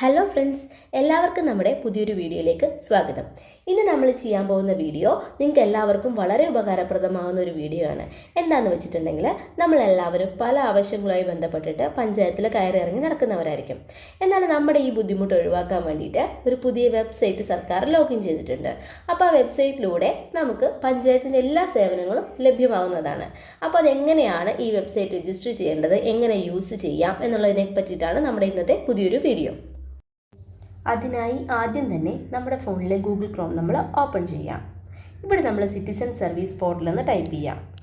Hello friends എല്ലാവർക്കും നമ്മുടെ പുതിയൊരു വീഡിയോയിലേക്ക് സ്വാഗതം. ഇന്ന് നമ്മൾ ചെയ്യാൻ പോകുന്ന വീഡിയോ നിങ്ങൾക്ക് എല്ലാവർക്കും വളരെ ഉപകാരപ്രദമാകുന്ന ഒരു വീഡിയോ ആണ്. എന്താണെന്ന് വെച്ചിട്ടുണ്ടെങ്കിൽ നമ്മളെല്ലാവരും പല ആവശ്യങ്ങളുമായി ബന്ധപ്പെട്ടിട്ട് പഞ്ചായത്തിൽ കയറി ഇറങ്ങി നടക്കുന്നവരായിരിക്കും. എന്നാൽ നമ്മുടെ ഈ ബുദ്ധിമുട്ട് ഒഴിവാക്കാൻ വേണ്ടിയിട്ട് ഒരു പുതിയ വെബ്സൈറ്റ് സർക്കാർ ലോഗിൻ ചെയ്തിട്ടുണ്ട്. അപ്പോൾ ആ വെബ്സൈറ്റിലൂടെ നമുക്ക് പഞ്ചായത്തിന്റെ എല്ലാ സേവനങ്ങളും ലഭ്യമാകുന്നതാണ് അപ്പോൾ അതെങ്ങനെയാണ് ഈ വെബ്സൈറ്റ് രജിസ്റ്റർ ചെയ്യേണ്ടത് എങ്ങനെ യൂസ് ചെയ്യാം എന്നുള്ളതിനെ പറ്റിയിട്ടാണ് നമ്മുടെ ഇന്നത്തെ പുതിയൊരു വീഡിയോ. അതിനായി ആദ്യം തന്നെ നമ്മുടെ ഫോണിലെ ഗൂഗിൾ ക്രോം നമ്മൾ ഓപ്പൺ ചെയ്യാം. ഇവിടെ നമ്മൾ സിറ്റിസൺ സർവീസ് പോർട്ടൽ എന്ന് ടൈപ്പ് ചെയ്യാം.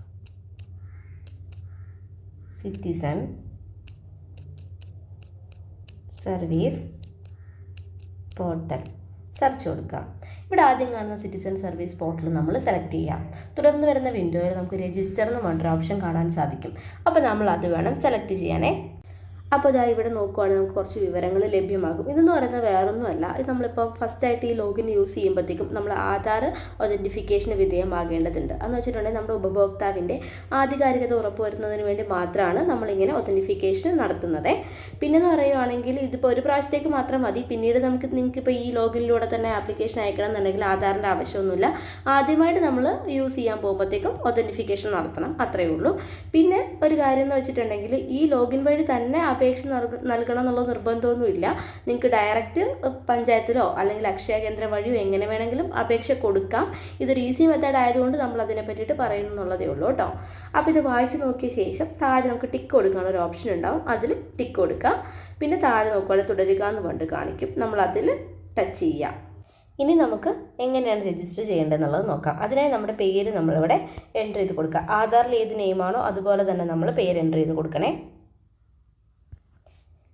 Citizen service portal. സെർച്ച് കൊടുക്കുക ഇവിടെ ആദ്യം കാണുന്ന സിറ്റിസൺ സർവീസ് പോർട്ടൽ നമ്മൾ സെലക്ട് ചെയ്യാം. തുടർന്ന് വരുന്ന വിൻഡോയിൽ നമുക്ക് രജിസ്റ്റർ എന്ന് പറഞ്ഞൊരു ഓപ്ഷൻ കാണാൻ സാധിക്കും. അപ്പോൾ നമ്മൾ അത് വേണം സെലക്ട് ചെയ്യാനേ. അപ്പോൾ ഇതാ ഇവിടെ നോക്കുവാണെങ്കിൽ നമുക്ക് കുറച്ച് വിവരങ്ങൾ ലഭ്യമാകും. ഇതെന്ന് പറയുന്നത് വേറൊന്നുമല്ല. ഇത് നമ്മളിപ്പോൾ ഫസ്റ്റായിട്ട് ഈ ലോഗിൻ യൂസ് ചെയ്യുമ്പോഴത്തേക്കും നമ്മൾ ആധാർ ഒതന്റിഫിക്കേഷന് വിധേയമാകേണ്ടതുണ്ട്. എന്ന് വെച്ചിട്ടുണ്ടെങ്കിൽ നമ്മുടെ ഉപഭോക്താവിന്റെ ആധികാരികത ഉറപ്പുവരുത്തുന്നതിന് വേണ്ടി മാത്രമാണ് നമ്മളിങ്ങനെ ഒതന്റിഫിക്കേഷൻ നടത്തുന്നത്. പിന്നെന്ന് പറയുവാണെങ്കിൽ ഇതിപ്പോൾ ഒരു പ്രാവശ്യത്തേക്ക് മാത്രം മതി. പിന്നീട് നമുക്ക് നിങ്ങൾക്ക് ഇപ്പോൾ ഈ ലോഗിനിലൂടെ തന്നെ ആപ്ലിക്കേഷൻ അയക്കണം എന്നുണ്ടെങ്കിൽ ആധാറിന്റെ ആവശ്യമൊന്നുമില്ല. ആദ്യമായിട്ട് നമ്മൾ യൂസ് ചെയ്യാൻ പോകുമ്പോഴത്തേക്കും ഒതന്റിഫിക്കേഷൻ നടത്തണം. അത്രയേ ഉള്ളൂ. പിന്നെ ഒരു കാര്യം എന്ന് വെച്ചിട്ടുണ്ടെങ്കിൽ ഈ ലോഗിൻ വഴി തന്നെ അപേക്ഷ നൽകണം എന്നുള്ള നിർബന്ധമൊന്നുമില്ല. നിങ്ങൾക്ക് ഡയറക്റ്റ് പഞ്ചായത്തിലോ അല്ലെങ്കിൽ അക്ഷയ കേന്ദ്രം വഴിയോ എങ്ങനെ വേണമെങ്കിലും അപേക്ഷ കൊടുക്കാം. ഇതൊരു ഈസി മെത്തേഡ് ആയതുകൊണ്ട് നമ്മൾ അതിനെ പറ്റിയിട്ട് പറയുന്നു എന്നുള്ളതേ ഉള്ളൂ കേട്ടോ. അപ്പോൾ ഇത് വായിച്ച് നോക്കിയ ശേഷം താഴെ നമുക്ക് ടിക്ക് കൊടുക്കാനുള്ള ഒരു ഓപ്ഷൻ ഉണ്ടാവും. അതിൽ ടിക്ക് കൊടുക്കാം. പിന്നെ താഴെ നോക്കുവാണെങ്കിൽ തുടരുക എന്ന് പറഞ്ഞിട്ട് കാണിക്കും. നമ്മൾ അതിൽ ടച്ച് ചെയ്യാം. ഇനി നമുക്ക് എങ്ങനെയാണ് രജിസ്റ്റർ ചെയ്യേണ്ടതെന്നുള്ളത് നോക്കാം. അതിനായി നമ്മുടെ പേര് നമ്മളിവിടെ എന്റർ ചെയ്ത് കൊടുക്കുക. ആധാറിൽ ഏത് നെയിമാണോ അതുപോലെ തന്നെ നമ്മൾ പേര് എന്റർ ചെയ്ത് കൊടുക്കണേ.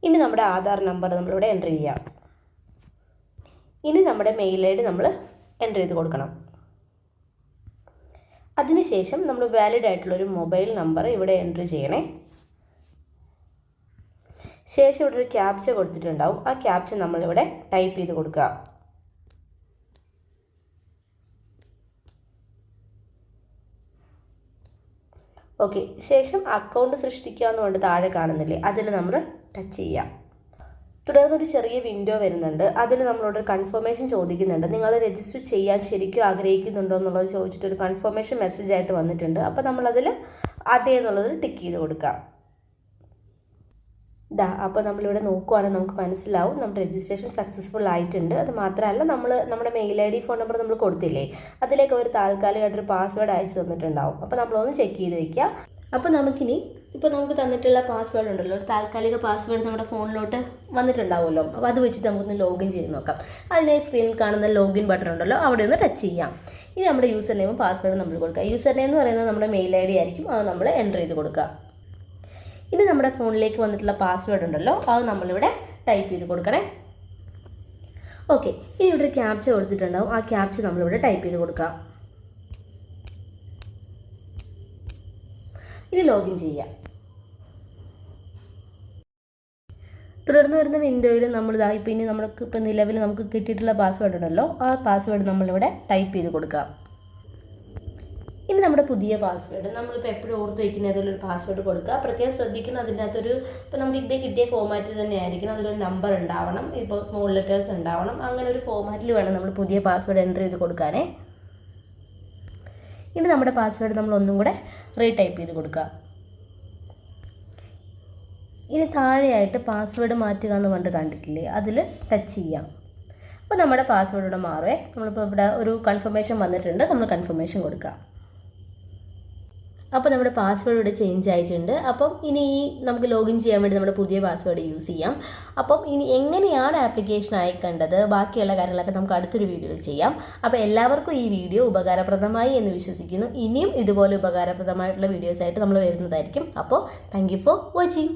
ഇനി നമ്മുടെ ആധാർ നമ്പർ നമ്മളിവിടെ എന്റർ ചെയ്യാം. ഇനി നമ്മുടെ മെയിൽ ഐ ഡി നമ്മൾ എന്റർ ചെയ്ത് കൊടുക്കണം. അതിനുശേഷം നമ്മൾ വാലിഡ് ആയിട്ടുള്ളൊരു മൊബൈൽ നമ്പർ ഇവിടെ എന്റർ ചെയ്യണേ. ശേഷം ഇവിടെ ഒരു ക്യാപ്ച കൊടുത്തിട്ടുണ്ടാവും. ആ ക്യാപ്ച നമ്മളിവിടെ ടൈപ്പ് ചെയ്ത് കൊടുക്കുക ഓക്കെ ശേഷം അക്കൗണ്ട് സൃഷ്ടിക്കുക എന്ന് പറഞ്ഞിട്ട് താഴെ കാണുന്നില്ലേ? അതിൽ നമ്മൾ ടച്ച് ചെയ്യാം. തുടർന്ന് ഒരു ചെറിയ വിൻഡോ വരുന്നുണ്ട്. അതിൽ നമ്മളോട് കൺഫർമേഷൻ ചോദിക്കുന്നുണ്ട്. നിങ്ങൾ രജിസ്റ്റർ ചെയ്യാൻ ശരിക്കും ആഗ്രഹിക്കുന്നുണ്ടോ എന്നുള്ളത് ചോദിച്ചിട്ട് ഒരു കൺഫർമേഷൻ മെസ്സേജ് ആയിട്ട് വന്നിട്ടുണ്ട്. അപ്പോൾ നമ്മളതിൽ അതേ എന്നുള്ളതിൽ ടിക്ക് ചെയ്ത് കൊടുക്കാം. ഇതാ അപ്പോൾ നമ്മളിവിടെ നോക്കുവാണെങ്കിൽ നമുക്ക് മനസ്സിലാവും. നമ്മുടെ രജിസ്ട്രേഷൻ സക്സസ്ഫുൾ ആയിട്ടുണ്ട്. അത് മാത്രമല്ല നമ്മൾ നമ്മുടെ mail I D phone number നമ്മൾ കൊടുത്തില്ലേ? അതിലേക്ക് ഒരു താൽക്കാലികമായിട്ടൊരു പാസ്വേഡ് അയച്ചു തന്നിട്ടുണ്ടാവും. അപ്പോൾ നമ്മളൊന്ന് ചെക്ക് ചെയ്ത് വയ്ക്കുക അപ്പോൾ നമുക്കിനി ഇപ്പോൾ നമുക്ക് തന്നിട്ടുള്ള പാസ്വേഡ് ഉണ്ടല്ലോ. ഒരു താൽക്കാലിക പാസ്വേഡ് നമ്മുടെ ഫോണിലോട്ട് വന്നിട്ടുണ്ടാവുമല്ലോ. അപ്പോൾ അത് വെച്ചിട്ട് നമുക്കൊന്ന് ലോഗിൻ ചെയ്ത് നോക്കാം. അതിനായി സ്ക്രീനിൽ കാണുന്ന ലോഗിൻ ബട്ടൺ ഉണ്ടല്ലോ അവിടെ ഒന്ന് ടച്ച് ചെയ്യാം. ഇനി നമ്മുടെ യൂസർ നെയിമും പാസ്വേഡും നമ്മൾ കൊടുക്കുക യൂസർ നെയിം എന്ന് പറയുന്നത് നമ്മുടെ മെയിൽ ഐ ഡി ആയിരിക്കും. അത് നമ്മൾ എന്റർ ചെയ്ത് കൊടുക്കുക. ഇനി നമ്മുടെ ഫോണിലേക്ക് വന്നിട്ടുള്ള പാസ്വേഡ് ഉണ്ടല്ലോ അത് നമ്മളിവിടെ ടൈപ്പ് ചെയ്ത് കൊടുക്കണേ. ഓക്കെ ഇനി ഇവിടെ ക്യാപ്ച കൊടുത്തിട്ടുണ്ടാവും. ആ ക്യാപ്ച നമ്മളിവിടെ ടൈപ്പ് ചെയ്ത് കൊടുക്കാം. ഇനി ലോഗിൻ ചെയ്യാം. തുടർന്ന് വരുന്ന വിൻഡോയിൽ നമ്മൾ ഇതായി പിന്നെ നമ്മൾക്ക് ഇപ്പം നിലവിൽ നമുക്ക് കിട്ടിയിട്ടുള്ള പാസ്വേഡ് ഉണ്ടല്ലോ. ആ പാസ്വേഡ് നമ്മളിവിടെ ടൈപ്പ് ചെയ്ത് കൊടുക്കാം. ഇനി നമ്മുടെ പുതിയ പാസ്വേഡ് നമ്മളിപ്പോൾ എപ്പോഴും ഓർത്ത് വയ്ക്കുന്ന ഏതെങ്കിലും ഒരു പാസ്വേഡ് കൊടുക്കുക. പ്രത്യേകം ശ്രദ്ധിക്കണം. അതിന്റെ അകത്തൊരു ഇപ്പോൾ നമുക്ക് ഇതേ കിട്ടിയ ഫോമാറ്റിൽ തന്നെ ആയിരിക്കണം അതിലൊരു നമ്പർ ഉണ്ടാവണം. ഇപ്പോൾ സ്മോൾ ലെറ്റേഴ്സ് ഉണ്ടാവണം. അങ്ങനെ ഒരു ഫോമാറ്റിൽ വേണം നമ്മൾ പുതിയ പാസ്വേഡ് എന്റർ ചെയ്ത് കൊടുക്കാനേ. ഇനി നമ്മുടെ പാസ്വേഡ് നമ്മൾ ഒന്നും കൂടെ റീടൈപ്പ് ചെയ്ത് കൊടുക്കുക ഇനി താഴെയായിട്ട് പാസ്വേഡ് മാറ്റുക എന്ന് പറഞ്ഞിട്ട് കണ്ടിട്ടില്ലേ? അതിൽ ടച്ച് ചെയ്യാം. അപ്പോൾ നമ്മുടെ പാസ്വേഡ് ഇവിടെ മാറുമേ നമ്മളിപ്പോൾ ഇവിടെ ഒരു കൺഫർമേഷൻ വന്നിട്ടുണ്ട്. നമ്മൾ കൺഫർമേഷൻ കൊടുക്കുക അപ്പോൾ നമ്മുടെ പാസ്വേഡ് ഇവിടെ ചേഞ്ച് ആയിട്ടുണ്ട്. അപ്പം ഇനി ഈ നമുക്ക് ലോഗിൻ ചെയ്യാൻ വേണ്ടി നമ്മുടെ പുതിയ പാസ്വേഡ് യൂസ് ചെയ്യാം. അപ്പം ഇനി എങ്ങനെയാണ് ആപ്ലിക്കേഷൻ അയക്കേണ്ടത് ബാക്കിയുള്ള കാര്യങ്ങളൊക്കെ നമുക്ക് അടുത്തൊരു വീഡിയോയിൽ ചെയ്യാം. അപ്പോൾ എല്ലാവർക്കും ഈ വീഡിയോ ഉപകാരപ്രദമായി എന്ന് വിശ്വസിക്കുന്നു. ഇനിയും ഇതുപോലെ ഉപകാരപ്രദമായിട്ടുള്ള വീഡിയോസ് ആയിട്ട് നമ്മൾ വരുന്നതായിരിക്കും. അപ്പോൾ താങ്ക് യു ഫോർ വാച്ചിങ്